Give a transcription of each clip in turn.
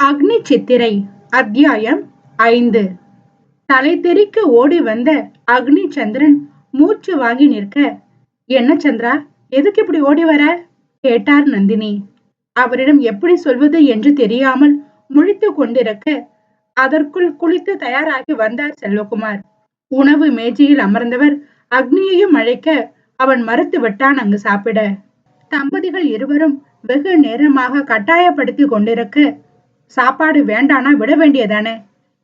அக்னி சித்திரை அத்தியாயம் ஐந்து. தலை தெறிக்க ஓடி வந்த அக்னி சந்திரன் மூச்சு வாங்கி நிற்க என்ன சந்திரா எதுக்கு இப்படி ஓடி வர? கேட்டார் நந்தினி. அவரிடம் எப்படி சொல்வது என்று தெரியாமல் முழித்து கொண்டிருக்க அதற்குள் குளித்து தயாராகி வந்தார் செல்வகுமார். உணவு மேஜையில் அமர்ந்தவர் அக்னியையும் அழைக்க அவன் மறுத்து விட்டான் அங்கு சாப்பிட. தம்பதிகள் இருவரும் வெகு நேரமாக கட்டாயப்படுத்தி கொண்டிருக்க சாப்பாடு வேண்டானா விட வேண்டியதானே?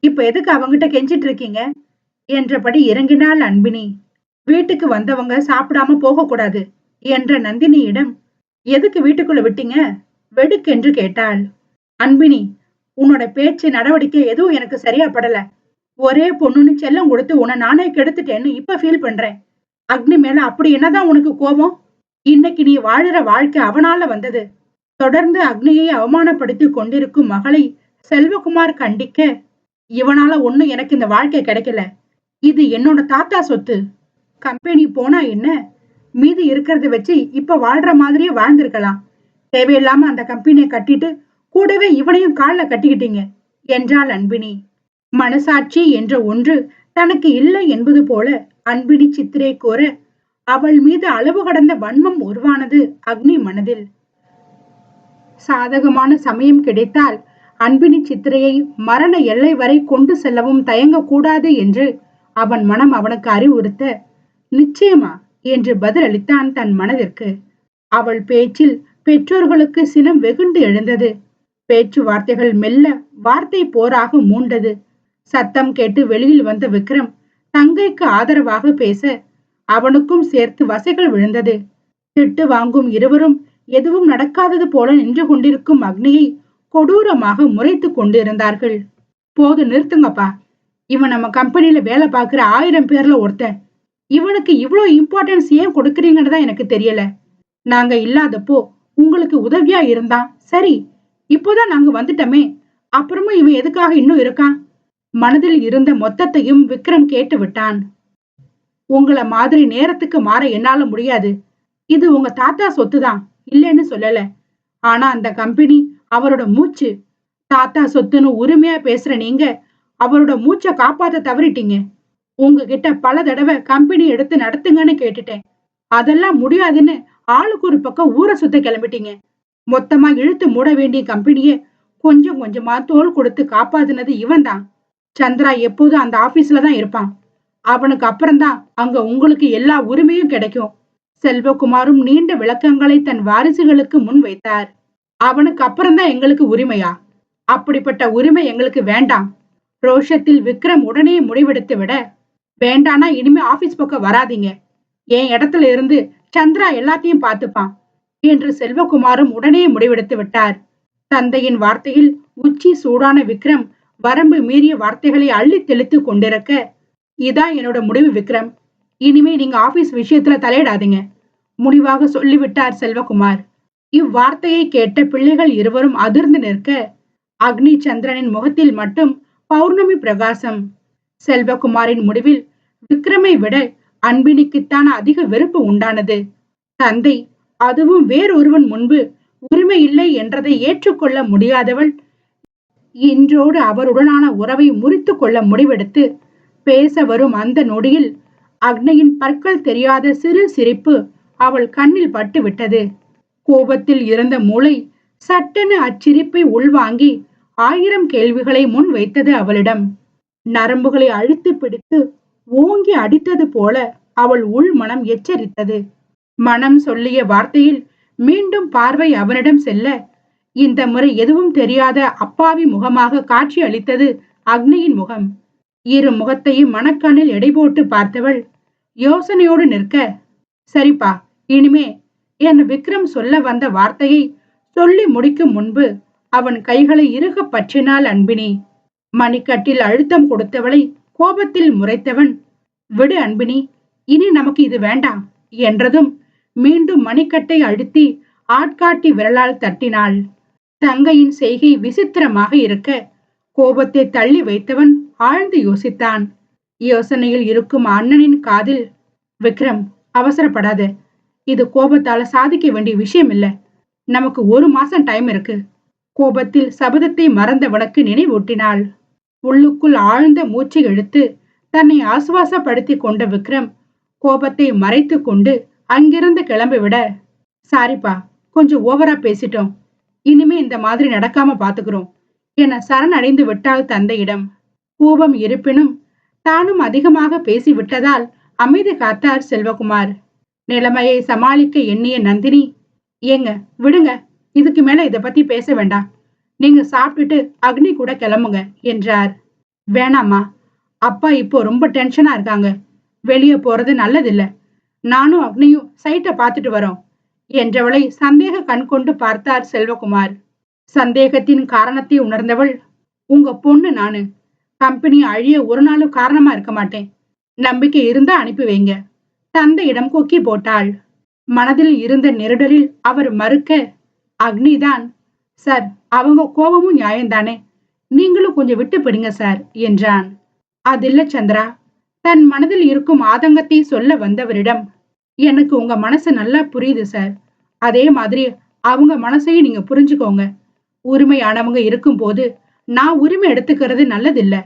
இப்ப எதுக்கு அவங்கிட்ட கெஞ்சிட்டு இருக்கீங்க? என்றபடி இறங்கினாள் அன்பினி. வீட்டுக்கு வந்தவங்க சாப்பிடாம போக கூடாது என்ற நந்தினியிடம் எதுக்கு வீட்டுக்குள்ள விட்டீங்க? வெடுக்கென்று கேட்டாள். அன்பினி உன்னோட பேச்சு நடவடிக்கை எதுவும் எனக்கு சரியா படல. ஒரே பொண்ணுன்னு செல்லம் கொடுத்து உன்னை நானே கெடுத்துட்டேன்னு இப்ப ஃபீல் பண்றேன். அக்னி மேல அப்படி என்னதான் உனக்கு கோபம்? இன்னைக்கு நீ வாழுற வாழ்க்கை அவனால வந்தது. தொடர்ந்து அக்னியை அவமானப்படுத்தி கொண்டிருக்கும் மகளை செல்வகுமார் கண்டிக்க இவனால ஒண்ணும் எனக்கு இந்த வாழ்க்கை கிடைக்கல. இது என்னோட தாத்தா சொத்து. கம்பெனி போனா என்ன? மீதி இருக்கிறத வச்சு இப்ப வாழ்ற மாதிரியே வாழ்ந்திருக்கலாம். தேவையில்லாம அந்த கம்பெனியை கட்டிட்டு கூடவே இவனையும் காலில் கட்டிக்கிட்டீங்க என்றாள் அன்பினி. மனசாட்சி என்ற ஒன்று தனக்கு இல்லை என்பது போல அன்பினி சித்திரை கோர அவள் மீது அளவு கடந்த வன்மம் உருவானது அக்னி மனதில். சாதகமான சமயம் கிடைத்தால் அன்பினி சித்திரையை மரண எல்லை வரை கொண்டு செல்லவும் தயங்கக்கூடாது என்று அவன் மனம் அவனுக்கு அறிவுறுத்த நிச்சயமா என்று பதிலளித்தான் தன் மனதிற்கு. அவள் பேச்சில் பெற்றோர்களுக்கு சினம் வெகுண்டு எழுந்தது. பேச்சுவார்த்தைகள் மெல்ல வார்த்தை போராக மூண்டது. சத்தம் கேட்டு வெளியில் வந்த விக்ரம் தங்கைக்கு ஆதரவாக பேச அவனுக்கும் சேர்த்து வசைகள் விழுந்தது. திட்டு வாங்கும் இருவரும் எதுவும் நடக்காதது போல நின்று கொண்டிருக்கும் அக்னியை கொடூரமாக முறைத்து கொண்டிருந்தார்கள். போது நிறுத்துங்கப்பா. இவன் நம்ம கம்பெனில வேலை பார்க்குற ஆயிரம் பேர்ல ஒருத்தன். இவனுக்கு இவ்வளோ இம்பார்ட்டன்ஸ் ஏன் கொடுக்குறீங்கன்னு தான் எனக்கு தெரியல. நாங்க இல்லாதப்போ உங்களுக்கு உதவியா இருந்தான். சரி இப்போதான் நாங்க வந்துட்டோமே. அப்புறமும் இவன் எதுக்காக இன்னும் இருக்கான்? மனதில் இருந்த மொத்தத்தையும் விக்ரம் கேட்டு விட்டான். உங்கள மாதிரி நேரத்துக்கு மாற என்னால முடியாது. இது உங்க தாத்தா சொத்து தான் இல்லைன்னு சொல்லல. ஆனா அந்த கம்பெனி அவரோட மூச்சு தாத்தா சொத்துன்னு உரிமையா பேசுற நீங்க அவரோட மூச்சை காப்பாத்த தவறிட்டீங்க. உங்ககிட்ட பல தடவை கம்பெனி எடுத்து நடத்துங்கன்னு கேட்டுட்டேன். அதெல்லாம் முடியாதுன்னு ஆளுக்கு ஒரு பக்கம் ஊரை சுத்த கிளம்பிட்டீங்க. மொத்தமா இழுத்து மூட வேண்டிய கம்பெனிய கொஞ்சம் கொஞ்சமா தோல் கொடுத்து காப்பாத்துனது இவன் தான். சந்திரா எப்போதும் அந்த ஆபீஸ்ல தான் இருப்பான். அவனுக்கு அப்புறம்தான் அங்க உங்களுக்கு எல்லா உரிமையும் கிடைக்கும். செல்வகுமாரும் நீண்ட விளக்கங்களை தன் வாரிசுகளுக்கு முன் வைத்தார். அவனுக்கு அப்புறம்தான் எங்களுக்கு உரிமையா? அப்படிப்பட்ட உரிமை எங்களுக்கு வேண்டாம். ரோஷத்தில் விக்ரம் உடனே முடிவெடுத்து விட வேண்டானா இனிமே ஆபீஸ் பக்கம் வராதீங்க. என் இடத்துல இருந்து சந்திரா எல்லாத்தையும் பார்த்துப்பான் என்று செல்வகுமாரும் உடனே முடிவெடுத்து விட்டார். தந்தையின் வார்த்தையில் உச்சி சூடான விக்ரம் வரம்பு மீறிய வார்த்தைகளை அள்ளி தெளித்து கொண்டிருக்க இதான் என்னோட முடிவு விக்ரம். இனிமே நீங்க ஆபீஸ் விஷயத்துல தலையிடாதீங்க. முடிவாக சொல்லிவிட்டார் செல்வகுமார். இவ்வார்த்தையை கேட்ட பிள்ளைகள் இருவரும் அதிர்ந்து நிற்க அக்னி சந்திரனின் முகத்தில் மட்டும் பௌர்ணமி பிரகாசம். செல்வகுமாரின் முடிவில் விக்ரமை விட அன்பினிக்குத்தான் அதிக வெறுப்பு உண்டானது. தந்தை அதுவும் வேறொருவன் முன்பு உரிமை இல்லை என்றதை ஏற்றுக்கொள்ள முடியாதவள் இன்றோடு அவருடனான உறவை முறித்து கொள்ள முடிவெடுத்து பேச வரும் அந்த நொடியில் அக்னியின் பற்கள் தெரியாத சிறு சிரிப்பு அவள் கண்ணில் பட்டு விட்டது கோபத்தில் இருந்த மூளை சட்டென அச்சிரிப்பை உள்வாங்கி ஆயிரம் கேள்விகளை முன் வைத்தது அவளிடம். நரம்புகளை அழுத்து பிடித்து ஓங்கி அடித்தது போல அவள் உள் மனம் எச்சரித்தது. மனம் சொல்லிய வார்த்தையில் மீண்டும் பார்வை அவனிடம் செல்ல இந்த முறை எதுவும் தெரியாத அப்பாவி முகமாக காட்சி அளித்தது அக்னியின் முகம். இரு முகத்தையும் மணக்கானில் எடை போட்டு பார்த்தவள் யோசனையோடு நிற்க சரிப்பா இனிமே என் விக்ரம் சொல்ல வந்த வார்த்தையை சொல்லி முடிக்கும் முன்பு அவன் கைகளை இறுக பற்றினாள் அன்பினி. மணிக்கட்டில் அழுத்தம் கொடுத்தவளை கோபத்தில் முறைத்தவன் விடு அன்பினி இனி நமக்கு இது வேண்டாம் என்றதும் மீண்டும் மணிக்கட்டை அழுத்தி ஆட்காட்டி விரலால் தட்டினாள். தங்கையின் செய்கை விசித்திரமாக இருக்க கோபத்தை தள்ளி வைத்தவன் ஆழ்ந்து யோசித்தான். யோசனையில் இருக்கும் அண்ணனின் காதில் விக்ரம் அவசரப்படாத. இது கோபத்தால சாதிக்க வேண்டிய விஷயம் இல்ல நமக்கு ஒரு மாசம் டைம் இருக்கு. கோபத்தில் சபதத்தை மறந்தவனுக்கு நினைவூட்டினாள். உள்ளுக்குள் ஆழ்ந்த மூச்சு இழுத்து தன்னை ஆசுவாசப்படுத்தி கொண்ட விக்ரம் கோபத்தை மறைத்து கொண்டு அங்கிருந்து கிளம்பிவிட சாரிப்பா கொஞ்சம் ஓவரா பேசிட்டோம். இனிமே இந்த மாதிரி நடக்காம பாத்துக்கிறோம். என சரணடைந்து விட்டாள் தந்தையிடம். கோபம் இருப்பினும் தானும் அதிகமாக பேசிவிட்டதால் அமைதி காத்தார் செல்வகுமார். நிலைமையை சமாளிக்க எண்ணிய நந்தினி ஏங்க விடுங்க இதுக்கு மேல இதை பத்தி பேச வேண்டாம். நீங்க சாப்பிட்டுட்டு அக்னி கூட கிளம்புங்க என்றார். வேணாமா அப்பா இப்போ ரொம்ப டென்ஷனா இருக்காங்க. வெளியே போறது நல்லதில்ல. நானும் அக்னியும் சைட்டை பார்த்துட்டு வரோம் என்றவளை சந்தேக கண் கொண்டு பார்த்தார் செல்வகுமார். சந்தேகத்தின் காரணத்தை உணர்ந்தவள் உங்க பொண்ணு நானு. கம்பெனி அழிய ஒரு நாளும் காரணமா இருக்க மாட்டேன். நம்பிக்கை இருந்தா அனுப்பி வைங்க. தந்தையிடம் கொக்கி போட்டாள். மனதில் இருந்த நெருடலில் அவர் மறுக்க அக்னிதான் சார் அவங்க கோபமும் நியாயம்தானே. நீங்களும் கொஞ்சம் விட்டு பிடுங்க சார் என்றான். அதில்ல சந்திரா. தன் மனதில் இருக்கும் ஆதங்கத்தை சொல்ல வந்தவரிடம் எனக்கு உங்க மனசு நல்லா புரியுது சார். அதே மாதிரி அவங்க மனசையும் நீங்க புரிஞ்சுக்கோங்க. உரிமையானவங்க இருக்கும்போது நான் உரிமை எடுத்துக்கிறது நல்லதில்ல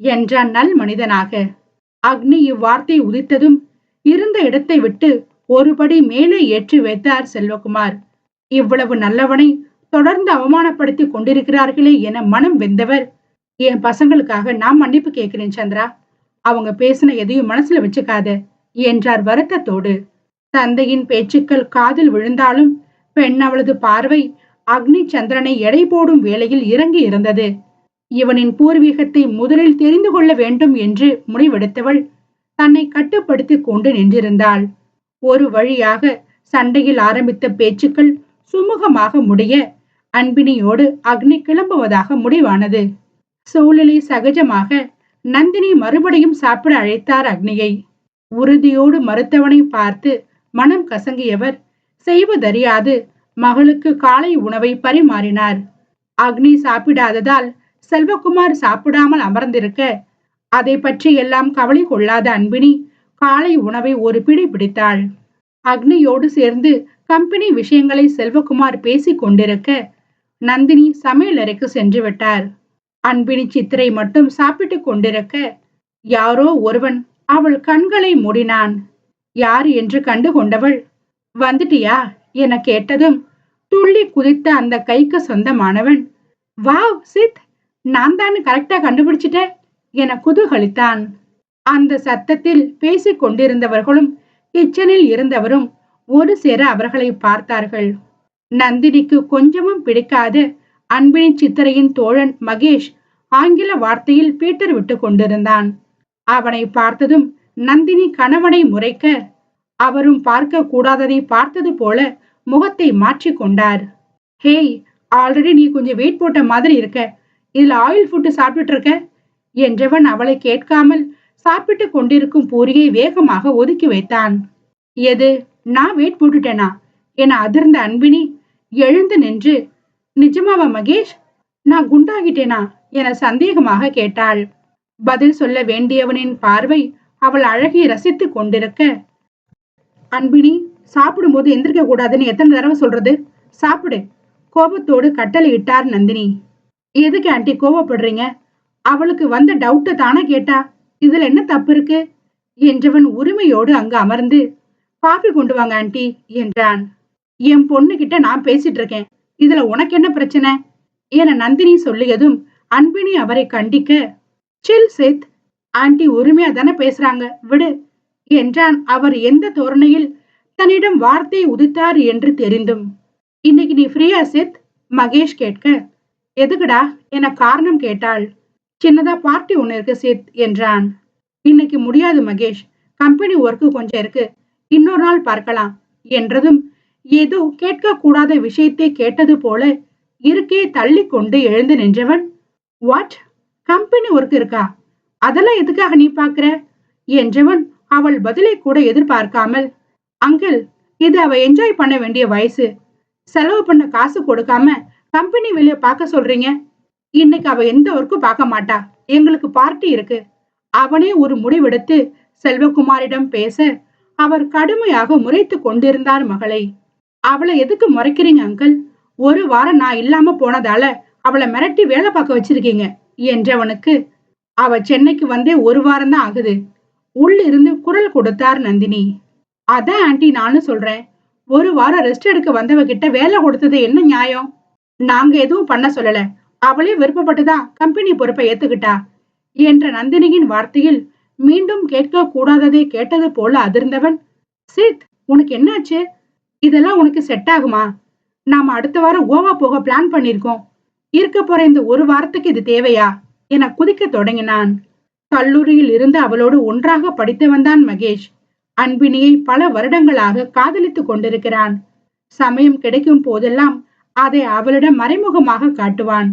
என்றான் நல் மனிதனாக. அக்னி இவ்வார்த்தை உதித்ததும் இருந்த இடத்தை விட்டு ஒருபடி மேலே ஏற்றி வைத்தார் செல்வகுமார். இவ்வளவு நல்லவனை தொடர்ந்து அவமானப்படுத்தி கொண்டிருக்கிறார்களே என மனம் வெந்தவர். என் பசங்களுக்காக நான் மன்னிப்பு கேட்கிறேன் சந்திரா. அவங்க பேசின எதையும் மனசுல வச்சுக்காத என்றார் வருத்தத்தோடு. தந்தையின் பேச்சுக்கள் காதில் விழுந்தாலும் பெண் அவளது பார்வை அக்னி சந்திரனை எடை போடும் வேளையில் இறங்கி இருந்தது. இவனின் பூர்வீகத்தை முதலில் தெரிந்து கொள்ள வேண்டும் என்று முடிவெடுத்தவள் தன்னை கட்டுப்படுத்திக் கொண்டு நின்றிருந்தாள். ஒரு வழியாக சண்டையில் ஆரம்பித்த பேச்சுக்கள் சுமூகமாக முடிய அன்பினியோடு அக்னி கிளம்புவதாக முடிவானது. சூழ்நிலை சகஜமாக நந்தினி மறுபடியும் சாப்பிட அழைத்தார் அக்னியை. உறுதியோடு மறுத்தவனை பார்த்து மனம் கசங்கியவர் செய்வதறியாது மகளுக்கு காலை உணவை பரிமாறினார். அக்னி சாப்பிடாததால் செல்வகுமார் சாப்பிடாமல் அமர்ந்திருக்க அதை பற்றி எல்லாம் கவலை கொள்ளாத அன்பினி காலை உணவை ஒரு பிடி பிடித்தாள். அக்னியோடு சேர்ந்து கம்பெனி விஷயங்களை செல்வகுமார் பேசிக் கொண்டிருக்க நந்தினி சமையலறைக்கு சென்று விட்டார். அன்பினி சித்திரை மட்டும் சாப்பிட்டுக் கொண்டிருக்க யாரோ ஒருவன் அவள் கண்களை மூடினான். யார் என்று கண்டு கொண்டவள் வந்துட்டியா? என கேட்டதும் துள்ளி குதித்த அந்த கைக்கு சொந்தமானவன் வாவ் சித் நான் தான் கரெக்டா கண்டுபிடிச்சிட்டேன் என குதூகலித்தான். அந்த சத்தத்தில் பேசிக் கொண்டிருந்தவர்களும் கிச்சனில் இருந்தவரும் ஒரு சேர அவர்களை பார்த்தார்கள். நந்தினிக்கு கொஞ்சமும் பிடிக்காத அன்பினி சித்திரையின் தோழன் மகேஷ் ஆங்கில வார்த்தையில் பீட்டர் விட்டு கொண்டிருந்தான். அவனை பார்த்ததும் நந்தினி கணவனை முறைக்க அவரும் பார்க்க கூடாததை பார்த்தது போல முகத்தை மாற்றி கொண்டார். ஹேய் ஆல்ரெடி நீ கொஞ்சம் வெயிட் போட்ட மாதிரி இருக்க. இதில் ஆயில் ஃபுட்டு சாப்பிட்டுட்டு இருக்க என்றவன் அவளை கேட்காமல் சாப்பிட்டு கொண்டிருக்கும் பூரியை வேகமாக ஒதுக்கி வைத்தான். எது நான் வெயிட் போட்டுட்டேனா? என அதிர்ந்த அன்பினி எழுந்து நின்று நிஜமாவா மகேஷ்? நான் குண்டாகிட்டேனா? என சந்தேகமாக கேட்டாள். பதில் சொல்ல வேண்டியவனின் பார்வை அவள் அழகை ரசித்துக் கொண்டிருக்க. அன்பினி சாப்பிடும்போது எந்திரிக்க கூடாதுன்னு எத்தனை தடவை சொல்றது? சாப்பிடு. கோபத்தோடு கட்டளை இட்டார் நந்தினி. எதுக்கு ஆண்டி கோபப்படுறீங்க அவளுக்கு வந்த டவுட்டை தானே கேட்டா? இதுல என்ன தப்பு இருக்கு? என்றவன் உரிமையோடு அங்கு அமர்ந்து காஃபி கொண்டு வாங்க ஆண்டி என்றான். என் பொண்ணு கிட்ட நான் பேசிட்டு இருக்கேன். இதுல உனக்கு என்ன பிரச்சனை? என நந்தினி சொல்லியதும் அன்பினி அவரை கண்டிக்க சில் சேத் ஆண்டி உரிமையா தானே பேசுறாங்க. விடு என்றான். அவர் எந்த தோரணையில் தன்னிடம் வார்த்தை உதித்தார் என்று தெரிந்தும் இன்னைக்கு நீ ஃப்ரீயா சித் மகேஷ் கேட்க எதுக்குடா? என காரணம் கேட்டாள் சின்னதா பார்ட்டி ஒன்று இருக்கு சித் என்றான். இன்னைக்கு முடியாது மகேஷ். கம்பெனி ஒர்க்கு கொஞ்சம் இருக்கு. இன்னொரு நாள் பார்க்கலாம் என்றதும் ஏதோ கேட்க கூடாத விஷயத்தை கேட்டது போல இருக்கே தள்ளி கொண்டு எழுந்து நின்றவன் வாட் கம்பெனி ஒர்க் இருக்கா? அதெல்லாம் எதுக்காக நீ பார்க்கிற? என்றவன் அவள் பதிலை கூட எதிர்பார்க்காமல் அங்கிள் இது அவ என்ஜாய் பண்ண வேண்டிய வயசு. செலவு பண்ண காசு கொடுக்காம கம்பெனி வெளியே பார்க்க சொல்றீங்க? இன்னைக்கு அவ எந்த ஒர்க்கும் பார்க்க மாட்டா. எங்களுக்கு பார்ட்டி இருக்கு. அவனே ஒரு முடிவெடுத்து செல்வகுமாரிடம் பேச அவர் கடுமையாக முறைத்து கொண்டிருந்தார் மகளை. அவளை எதுக்கு முறைக்கிறீங்க அங்கிள் ஒரு வாரம் நான் இல்லாம போனதால அவளை மிரட்டி வேலை பார்க்க வச்சிருக்கீங்க என்றவனுக்கு அவ சென்னைக்கு வந்தே ஒரு வாரம் தான் ஆகுது. உள்ளிருந்து குரல் கொடுத்தார் நந்தினி. அதான் ஆண்டி நானும் சொல்றேன். ஒரு வாரம் ரெஸ்ட் எடுக்க வந்தவ கிட்ட வேலை கொடுத்தது என்ன நியாயம்? நாங்க எதுவும் பண்ண சொல்லல. அவளே விருப்பப்பட்டுதான் கம்பெனி பொறுப்பை ஏத்துக்கிட்டா. என்ற நந்தினியின் வார்த்தையில் மீண்டும் கேட்க கூடாததை கேட்டது போல அதிர்ந்தவன் சித் உனக்கு என்னாச்சு? இதெல்லாம் உனக்கு செட் ஆகுமா? நாம அடுத்த வாரம் கோவா போக பிளான் பண்ணிருக்கோம். இருக்க போற இந்த ஒரு வாரத்துக்கு இது தேவையா? என குதிக்க தொடங்கினான். கல்லூரியில் இருந்து அவளோடு ஒன்றாக படித்தவன்தான் மகேஷ். அன்பினியை பல வருடங்களாக காதலித்துக் கொண்டிருக்கிறான். சமயம் கிடைக்கும் போதெல்லாம் அதை அவளிடம் மறைமுகமாக காட்டுவான்.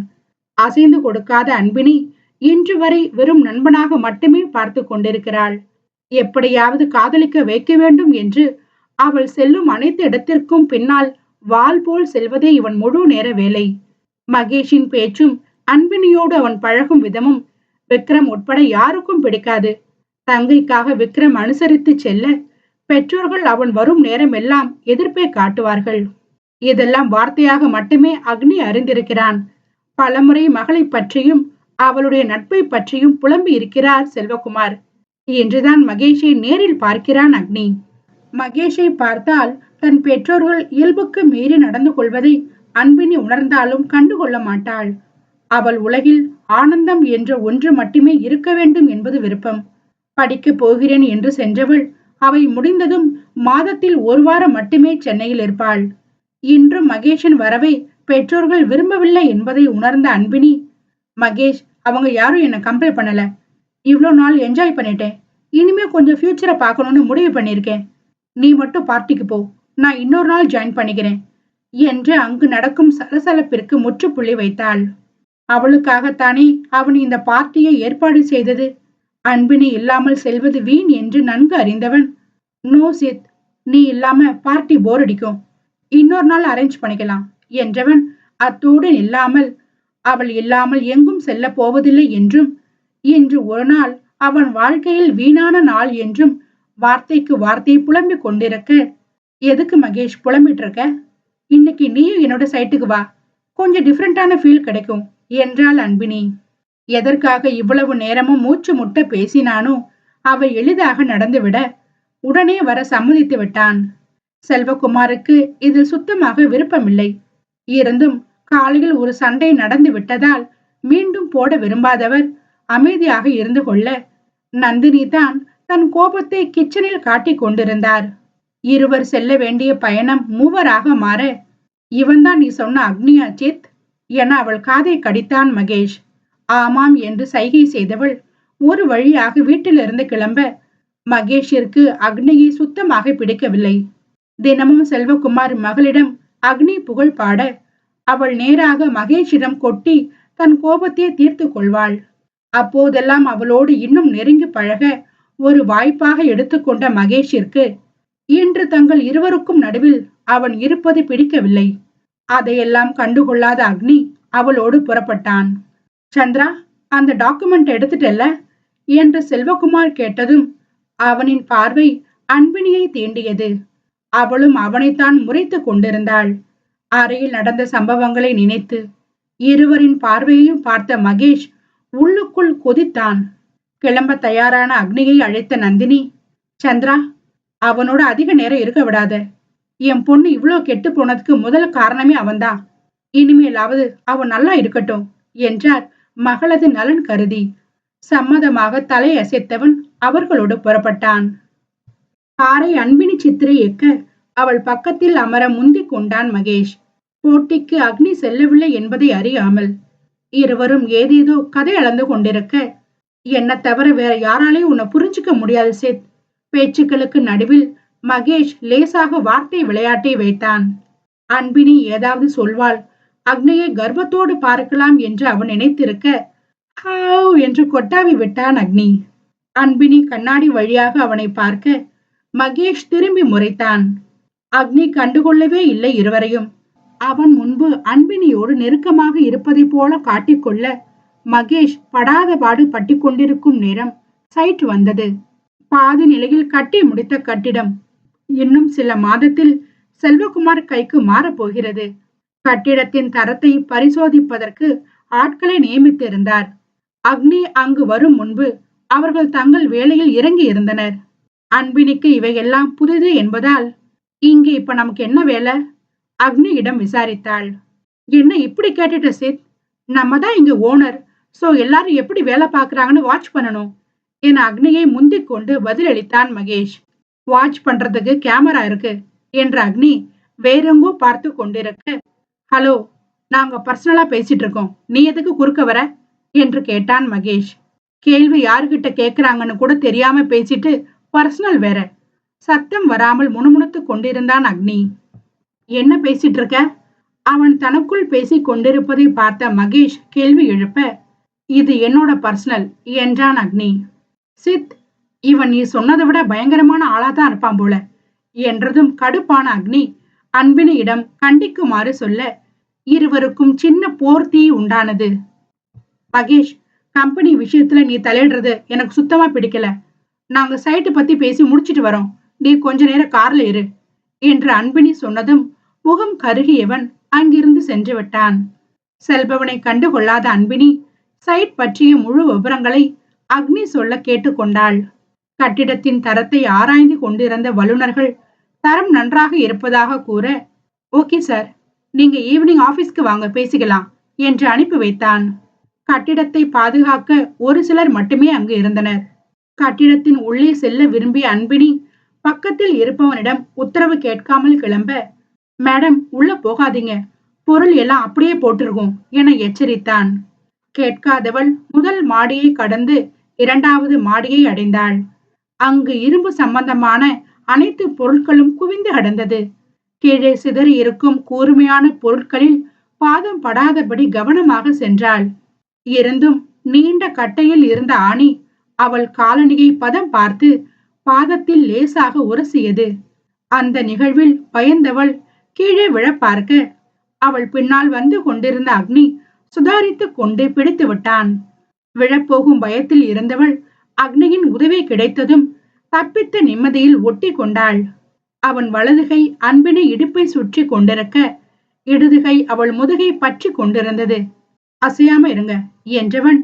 அசைந்து கொடுக்காத அன்பினி இன்று வரை வெறும் நண்பனாக மட்டுமே பார்த்து கொண்டிருக்கிறாள். எப்படியாவது காதலிக்க வைக்க வேண்டும் என்று அவள் செல்லும் அனைத்து இடத்திற்கும் பின்னால் வால் போல் செல்வதே இவன் முழு நேர வேலை. மகேஷின் பேச்சும் அன்பினியோடு அவன் பழகும் விதமும் விக்ரம் உட்பட யாருக்கும் பிடிக்காது. தங்கைக்காக விக்ரம் அனுசரித்து செல்ல பெற்றோர்கள் அவன் வரும் நேரம் எல்லாம் எதிர்ப்பை காட்டுவார்கள். இதெல்லாம் வார்த்தையாக மட்டுமே அக்னி அறிந்திருக்கிறான். பலமுறை மகளை பற்றியும் அவளுடைய நட்பை பற்றியும் புலம்பி இருக்கிறார் செல்வகுமார். என்றுதான் மகேஷை நேரில் பார்க்கிறான் அக்னி. மகேஷை பார்த்தால் தன் பெற்றோர்கள் இயல்புக்கு மீறி நடந்து கொள்வதை அன்பினி உணர்ந்தாலும் கண்டுகொள்ள மாட்டாள். அவள் உலகில் ஆனந்தம் என்ற ஒன்று மட்டுமே இருக்க வேண்டும் என்பது விருப்பம். படிக்கப் போகிறேன் என்று சென்றவள். அவை முடிந்ததும் மாதத்தில் ஒரு வாரம் மட்டுமே சென்னையில் இருப்பாள். இன்று மகேஷின் வரவை பெற்றோர்கள் விரும்பவில்லை என்பதை உணர்ந்த அன்பினி மகேஷ் அவங்க யாரும் என்ன கம்பேர் பண்ணல. இவ்வளோ நாள் என்ஜாய் பண்ணிட்டேன். இனிமே கொஞ்சம் ஃபியூச்சரை பார்க்கணும்னு முடிவு பண்ணியிருக்கேன். நீ மட்டும் பார்ட்டிக்கு போ. நான் இன்னொரு நாள் ஜாயின் பண்ணிக்கிறேன். என்று அங்கு நடக்கும் சலசலப்பிற்கு முற்றுப்புள்ளி வைத்தாள். அவளுக்காகத்தானே அவன் இந்த பார்ட்டியை ஏற்பாடு செய்தது? அன்பினி இல்லாமல் செல்வது வீண் என்று நன்கு அறிந்தவன். நோ சித் நீ இல்லாம பார்ட்டி போர் அடிக்கும். இன்னொரு நாள் அரேஞ்ச் பண்ணிக்கலாம் என்றவன் அத்தோடு இல்லாமல் அவள் இல்லாமல் எங்கும் செல்ல போவதில்லை என்றும் இன்று ஒரு நாள் அவன் வாழ்க்கையில் வீணான நாள் என்றும் வார்த்தைக்கு வார்த்தை புலம்பிக் கொண்டிருக்க எதுக்கு மகேஷ் புலம்பிட்டு இருக்க இன்னைக்கு நீயும் என்னோட சைட்டுக்கு வா கொஞ்சம் டிஃப்ரெண்டான ஃபீல் கிடைக்கும் என்றாள் அன்பினி. எதற்காக இவ்வளவு நேரமும் மூச்சு முட்ட பேசினானோ அவை எளிதாக நடந்துவிட உடனே வர சம்மதித்து விட்டான். செல்வகுமாருக்கு இதில் சுத்தமாக விருப்பமில்லை. இருந்தும் காலையில் ஒரு சண்டை நடந்து விட்டதால் மீண்டும் போட விரும்பாதவர் அமைதியாக இருந்து கொள்ள நந்தினி தான் தன் கோபத்தை கிச்சனில் காட்டிக் கொண்டிருந்தார். இருவர் செல்ல வேண்டிய பயணம் மூவராக மாற இவன்தான் நீ சொன்ன அக்னியா சித் என அவள் காதை கடித்தான் மகேஷ். ஆமாம் என்று சைகை செய்தவள். ஒரு வழியாக வீட்டிலிருந்து கிளம்ப மகேஷிற்கு அக்னியை சுத்தமாக பிடிக்கவில்லை. தினமும் செல்வகுமார் மகளிடம் அக்னி புகழ் பாட அவள் நேராக மகேஷிடம் கொட்டி தன் கோபத்தை தீர்த்து கொள்வாள். அப்போதெல்லாம் அவளோடு இன்னும் நெருங்கி பழக ஒரு வாய்ப்பாக எடுத்துக்கொண்ட மகேஷிற்கு இன்று தங்கள் இருவருக்கும் நடுவில் அவன் இருப்பது பிடிக்கவில்லை. அதையெல்லாம் கண்டுகொள்ளாத அக்னி அவளோடு புறப்பட்டான். சந்திரா அந்த டாக்குமெண்ட் எடுத்துட்டல்ல? என்று செல்வகுமார் கேட்டதும் அவனின் பார்வை அன்பினியை தீண்டியது. அவளும் அவனைத்தான் முறைத்து கொண்டிருந்தாள். அறையில் நடந்த சம்பவங்களை நினைத்து இருவரின் பார்வையையும் பார்த்த மகேஷ் உள்ளுக்குள் கொதித்தான். கிளம்ப தயாரான அக்னியை அழைத்த நந்தினி சந்திரா அவனோட அதிக நேரம் இருக்க விடாத. என் பொண்ணு இவ்வளோ கெட்டு போனதுக்கு முதல் காரணமே அவன்தான். இனிமேலாவது அவன் நல்லா இருக்கட்டும் என்றார். மகளது நலன் கருதி சம்மதமாக தலையசைத்தவன் அவர்களோடு புறப்பட்டான். காரை அன்பினி சித்திரை எக்க அவள் பக்கத்தில் அமர முந்திக் கொண்டான் மகேஷ். போட்டிக்கு அக்னி செல்லவில்லை என்பதை அறியாமல் இருவரும் ஏதேதோ கதை அளந்து கொண்டிருக்க என்ன தவிர வேற யாராலையும் உன்னை புரிஞ்சுக்க முடியாது சேத். பேச்சுக்களுக்கு நடுவில் மகேஷ் லேசாக வார்த்தை விளையாட்டை வைத்தான். அன்பினி ஏதாவது சொல்வாள் அக்னியை கர்வத்தோடு பார்க்கலாம் என்று அவன் நினைத்திருக்க ஹாவ் என்று கொட்டாவி விட்டான் அக்னி. அன்பினி கண்ணாடி வழியாக அவனை பார்க்க மகேஷ் திரும்பி முறைத்தான். அக்னி கண்டுகொள்ளவே இல்லை இருவரையும். அவன் முன்பு அன்பினியோடு நெருக்கமாக இருப்பதை போல காட்டிக்கொள்ள மகேஷ் படாத பாடு பட்டி கொண்டிருக்கும் நேரம் சைட் வந்தது. பாதி நிலையில் கட்டி முடித்த கட்டிடம் இன்னும் சில மாதத்தில் செல்வகுமார் கைக்கு மாறப்போகிறது கட்டிடத்தின் தரத்தை பரிசோதிப்பதற்கு ஆட்களை நியமித்திருந்தார். அக்னி அங்கு வரும் முன்பு அவர்கள் தங்கள் வேலையில் இறங்கி இருந்தனர். அன்பினிக்கு இவையெல்லாம் புதிது என்பதால் இங்கே இப்ப நமக்கு என்ன வேலை? அக்னியிடம் விசாரித்தாள். என்ன இப்படி கேட்டுட்ட சித்? நம்ம தான் இங்க ஓனர். சோ எல்லாரும் எப்படி வேலை பார்க்கறாங்கன்னு வாட்ச் பண்ணணும்? என அக்னியை முந்திக் கொண்டு பதிலளித்தான் மகேஷ். வாட்ச் பண்றதுக்கு கேமரா இருக்கு என்ற அக்னி வேறெங்கோ பார்த்து கொண்டிருக்க ஹலோ நாங்க பர்சனலா பேசிட்டு இருக்கோம் நீ எதுக்கு குறுக்க வர? என்று கேட்டான் மகேஷ். கேள்வி யாருகிட்ட கேக்குறாங்கன்னு கூட தெரியாம பேசிட்டு பர்சனல் வேற. சத்தம் வராமல் முணுமுணுத்து கொண்டிருந்தான் அக்னி. என்ன பேசிட்டு இருக்க அவன் தனக்குள் பேசிக் கொண்டிருப்பதை பார்த்த மகேஷ் கேள்வி எழுப்ப இது என்னோட பர்சனல் என்றான் அக்னி. சித் இவன் நீ சொன்னதை விட பயங்கரமான ஆளாதான் இருப்பான் போல என்றதும் கடுப்பான அக்னி அன்பினியிடம் கண்டிக்குமாறு சொல்ல இருவருக்கும் சின்ன போர்த்தி உண்டானது. மகேஷ் கம்பெனி விஷயத்துல நீ தலையிடுறது எனக்கு சுத்தமா பிடிக்கல. நாங்க சைட்டு பத்தி பேசி முடிச்சிட்டு வரோம். நீ கொஞ்ச நேரம் கார்ல இரு என்று அன்பினி சொன்னதும் முகம் கருகியவன் அங்கிருந்து சென்று விட்டான். செல்பவனை கண்டுகொள்ளாத அன்பினி சைட் பற்றிய முழு விவரங்களை அக்னி சொல்ல கேட்டுக்கொண்டாள். கட்டிடத்தின் தரத்தை ஆராய்ந்து கொண்டிருந்த வல்லுநர்கள் தரம் நன்றாக இருப்பதாக கூற ஓகே சார் நீங்க ஈவினிங் ஆபீஸ்க்கு வாங்க பேசிக்கலாம் என்று அனுப்பி வைத்தான். கட்டிடத்தை பாதுகாக்க ஒரு சிலர் மட்டுமே அங்கு இருந்தனர். கட்டிடத்தின் உள்ளே செல்ல விரும்பிய அன்பினி பக்கத்தில் இருப்பவனிடம் உத்தரவு கேட்காமல் கிளம்ப மேடம் உள்ள போகாதீங்க பொருள் எல்லாம் அப்படியே போட்டிருக்கோம் என எச்சரித்தான். கேட்காதவள் முதல் மாடியை கடந்து இரண்டாவது மாடியை அடைந்தாள். அங்கு இரும்பு சம்பந்தமான அனைத்து பொருட்களும் குவிந்து கிடந்தது. கீழே சிதறி இருக்கும் கூர்மையான பொருட்களில் பாதம் படாதபடி கவனமாக சென்றாள். இருந்தும் நீண்ட கட்டையில் இருந்த ஆணி அவள் காலணியை பதம் பார்த்து பாதத்தில் லேசாக உரசியது. அந்த நிகழ்வில் பயந்தவள் கீழே விழ பார்க்க அவள் பின்னால் வந்து கொண்டிருந்த அக்னி சுதாரித்துக் கொண்டு பிடித்து விட்டான் விழப்போகும் பயத்தில் இருந்தவள் அக்னியின் உதவி கிடைத்ததும் தப்பித்த நிம்மதியில் ஒட்டி கொண்டாள் அவன் வலதுகை அன்பினை இடுப்பை சுற்றி கொண்டிருக்க இடதுகை அவள் முதுகை பற்றி கொண்டிருந்தது. அசையாம இருங்க என்றவன்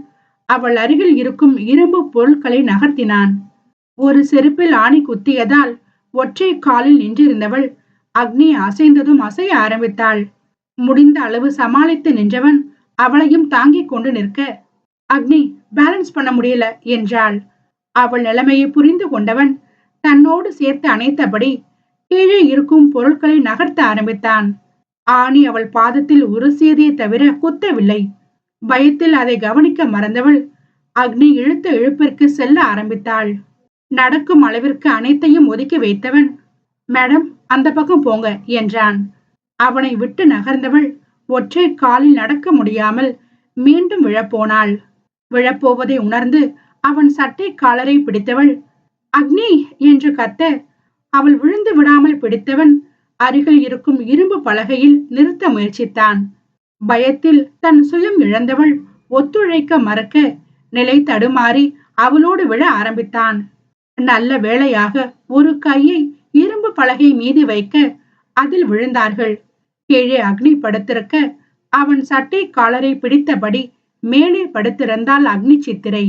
அவள் அருகில் இருக்கும் இரும்பு பொருட்களை நகர்த்தினான். ஒரு செருப்பில் ஆணி குத்தியதால் ஒற்றை காலில் நின்றிருந்தவள் அக்னி அசைந்ததும் அசைய ஆரம்பித்தாள். முடிந்த அளவு சமாளித்து நின்றவன் அவளையும் தாங்கிக் கொண்டு நிற்க அக்னி பேலன்ஸ் பண்ண முடியல என்றாள். அவள் நிலைமையை புரிந்து கொண்டவன் தன்னோடு சேர்த்து அணைத்தபடி கீழே இருக்கும் பொருட்களை நகர்த்த ஆரம்பித்தான். ஆணி அவள் பாதத்தில் உரசியதே தவிர குத்தவில்லை. பயத்தில் அதை கவனிக்க மறந்தவள் அக்னி இழுத்த இழுப்பிற்கு செல்ல ஆரம்பித்தாள். நடக்கும் அளவிற்கு அனைத்தையும் ஒதுக்கி வைத்தவன் மேடம் அந்த பக்கம் போங்க என்றான். அவனை விட்டு நகர்ந்தவள் ஒற்றை காலில் நடக்க முடியாமல் மீண்டும் விழப்போனாள். விழப்போவதை உணர்ந்து அவன் சட்டை காலரை பிடித்தவள். அக்னி என்று கத்த அவள் விழுந்து விடாமல் பிடித்தவன் அருகில் இருக்கும் இரும்பு பலகையில் நிறுத்த முயற்சித்தான். பயத்தில் தன் சுயம் இழந்தவள் ஒத்துழைக்க மறக்க நிலை தடுமாறி அவளோடு விழ ஆரம்பித்தான். நல்ல வேளையாக ஒரு கையை இரும்பு பலகை மீது வைக்க அதில் விழுந்தார்கள். கீழே அக்னி படுத்திருக்க அவன் சட்டை காலரை பிடித்தபடி மேலே படுத்திருந்தால் அக்னி சித்திரை.